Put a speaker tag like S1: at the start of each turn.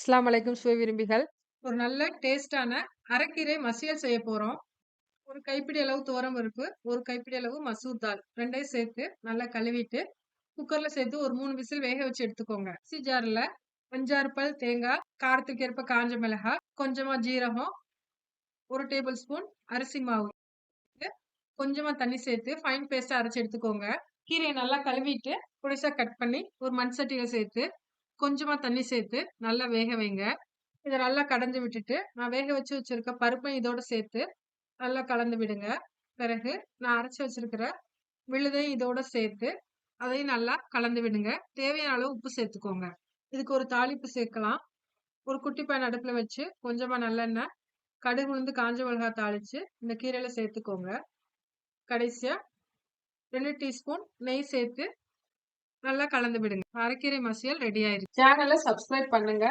S1: இஸ்லாம் அலைக்கும் சுவை விரும்பிகள்.
S2: ஒரு நல்ல டேஸ்டான அரைக்கீரை மசியல் செய்ய போறோம். ஒரு கைப்பிடி அளவு துவரம் பருப்பு, ஒரு கைப்பிடி அளவு மசூர் தால் ரெண்டையும் சேர்த்து நல்லா கழுவிட்டு, குக்கரில் சேர்த்து ஒரு மூணு விசில் வேக வச்சு எடுத்துக்கோங்க. மிக்ஸி ஜார்ல 5, 6 பல் தேங்காய், காரத்துக்கு ஏற்ப காஞ்ச மிளகாய், கொஞ்சமாக ஜீரகம், ஒரு டேபிள் ஸ்பூன் அரிசி மாவு, கொஞ்சமா தண்ணி சேர்த்து ஃபைன் பேஸ்ட்டாக அரைச்சி எடுத்துக்கோங்க. கீரையை நல்லா கழுவிட்டு, புடிசாக கட் பண்ணி ஒரு மண் சட்டியில் சேர்த்து, கொஞ்சமா தண்ணி சேர்த்து நல்லா வேக வைங்க. இதை நல்லா கடந்து விட்டுட்டு, நான் வேக வச்சு வச்சிருக்க பருப்பையும் இதோட சேர்த்து நல்லா கலந்து விடுங்க. பிறகு நான் அரைச்சி வச்சிருக்கிற விழுதையும் இதோட சேர்த்து, அதையும் நல்லா கலந்து விடுங்க. தேவையான அளவு உப்பு சேர்த்துக்கோங்க. இதுக்கு ஒரு தாளிப்பு சேர்க்கலாம். ஒரு குட்டி பேன் அடுப்புல வச்சு, கொஞ்சமா நல்லெண்ணெய், கடுகு, உளுந்து, காஞ்ச மிளகாய் தாளிச்சு இந்த கீரையில சேர்த்துக்கோங்க. கடைசியா ரெண்டு டீஸ்பூன் நெய் சேர்த்து நல்லா கலந்து விடுங்க. அரைக்கீரை மசியல் ரெடி ஆயிருச்சு. சேனலை சப்ஸ்கிரைப் பண்ணுங்க.